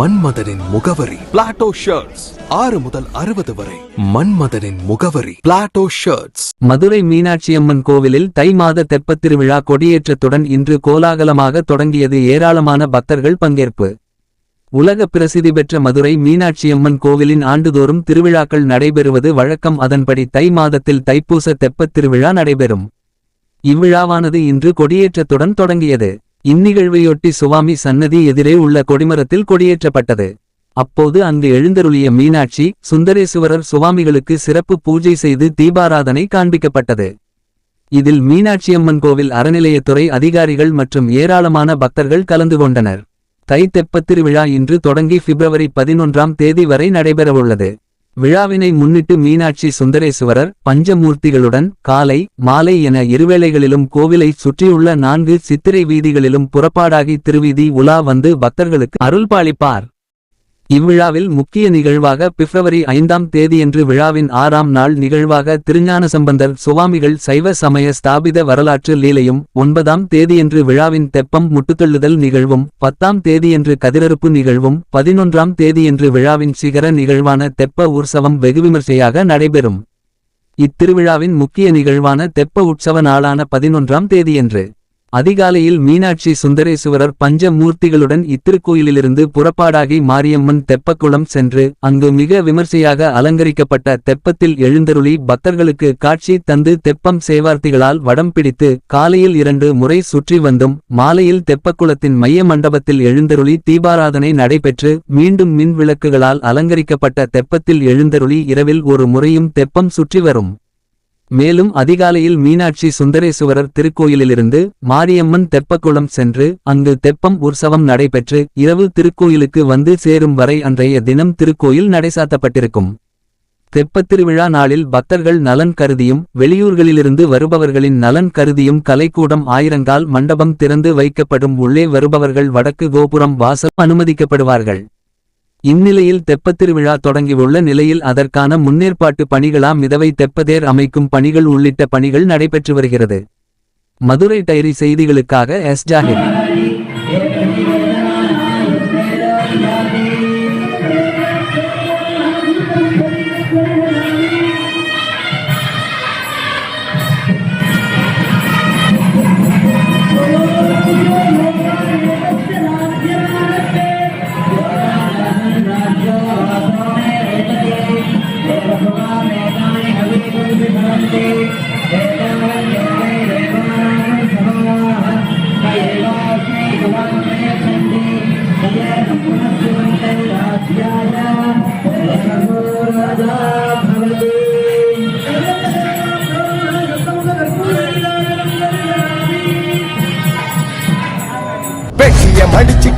மன்மதனின் முகவரி. Plato shirts ஆறு முதல் அறுபது வரை. மன்மதனின் முகவரி. பிளாட்டோ ஷர்ட்ஸ் மதுரை மீனாட்சியம்மன் கோவிலில் தை மாத தெப்பத் திருவிழா கொடியேற்றத்துடன் இன்று கோலாகலமாக தொடங்கியது ஏராளமான பக்தர்கள் பங்கேற்பு. உலக பிரசித்தி பெற்ற மதுரை மீனாட்சியம்மன் கோவிலின் ஆண்டுதோறும் திருவிழாக்கள் நடைபெறுவது வழக்கம். அதன்படி தை மாதத்தில் தைப்பூச தெப்பத் திருவிழா நடைபெறும். இவ்விழாவானது இன்று கொடியேற்றத்துடன் தொடங்கியது. இந்நிகழ்வையொட்டி சுவாமி சன்னதி எதிரே உள்ள கொடிமரத்தில் கொடியேற்றப்பட்டது. அப்போது அங்கு எழுந்தருளிய மீனாட்சி சுந்தரேசுவரர் சுவாமிகளுக்கு சிறப்பு பூஜை செய்து தீபாராதனை காண்பிக்கப்பட்டது. இதில் மீனாட்சியம்மன் கோவில் அறநிலையத்துறை அதிகாரிகள் மற்றும் ஏராளமான பக்தர்கள் கலந்து கொண்டனர். தை தெப்பத்திருவிழா இன்று தொடங்கி பிப்ரவரி பதினொன்றாம் தேதி வரை நடைபெறவுள்ளது. விழாவினை முன்னிட்டு மீனாட்சி சுந்தரேசுவரர் பஞ்சமூர்த்திகளுடன் காலை மாலை என இருவேளைகளிலும் கோவிலைச் சுற்றியுள்ள நான்கு சித்திரை வீதிகளிலும் புறப்பாடாகி திருவீதி உலா வந்து பக்தர்களுக்கு அருள்பாலிப்பார். இவ்விழாவில் முக்கிய நிகழ்வாக பிப்ரவரி ஐந்தாம் தேதியன்று விழாவின் ஆறாம் நாள் நிகழ்வாக திருஞான சம்பந்தர் சுவாமிகள் சைவ சமய ஸ்தாபித வரலாற்று லீலையும் ஒன்பதாம் தேதியன்று விழாவின் தெப்பம் முட்டுத்தள்ளுதல் நிகழ்வும் பத்தாம் தேதியன்று கதிரறுப்பு நிகழ்வும் பதினொன்றாம் தேதியன்று விழாவின் சிகர நிகழ்வான தெப்ப உற்சவம் வெகுவிமர்சையாக நடைபெறும். இத்திருவிழாவின் முக்கிய நிகழ்வான தெப்ப உற்சவ நாளான பதினொன்றாம் தேதியன்று அதிகாலையில் மீனாட்சி சுந்தரேசுவரர் பஞ்ச மூர்த்திகளுடன் இத்திருக்கோயிலிலிருந்து புறப்பாடாகி மாரியம்மன் தெப்பக்குளம் சென்று அங்கு மிக விமர்சையாக அலங்கரிக்கப்பட்ட தெப்பத்தில் எழுந்தருளி பக்தர்களுக்கு காட்சி தந்து தெப்பம் சேவார்த்திகளால் வடம் பிடித்து காலையில் இரண்டு முறை சுற்றி வந்தும் மாலையில் தெப்பக்குளத்தின் மைய மண்டபத்தில் எழுந்தருளி தீபாராதனை நடைபெற்று மீண்டும் மின் விளக்குகளால் அலங்கரிக்கப்பட்ட தெப்பத்தில் எழுந்தருளி இரவில் ஒரு முறையும் தெப்பம் சுற்றி வரும். மேலும் அதிகாலையில் மீனாட்சி சுந்தரேசுவரர் திருக்கோயிலிலிருந்து மாரியம்மன் தெப்பக்குளம் சென்று அங்கு தெப்பம் உற்சவம் நடைபெற்று இரவு திருக்கோயிலுக்கு வந்து சேரும் வரை அன்றைய தினம் திருக்கோயில் நடைசாத்தப்பட்டிருக்கும். தெப்பத் திருவிழா நாளில் பக்தர்கள் நலன் கருதியும் வெளியூர்களிலிருந்து வருபவர்களின் நலன் கருதியும் கலைக்கூடம் ஆயிரங்கால் மண்டபம் திறந்து வைக்கப்படும் உள்ளே வருபவர்கள் வடக்கு கோபுரம் வாசல் அனுமதிக்கப்படுவார்கள். இந்நிலையில் தெப்பத்திருவிழா தொடங்கியுள்ள நிலையில் அதற்கான முன்னேற்பாட்டு பணிகளா மிதவை தெப்பதேர் அமைக்கும் பணிகள் உள்ளிட்ட பணிகள் நடைபெற்று வருகிறது. மதுரை டைரி செய்திகளுக்காக எஸ். ஜாகிர்.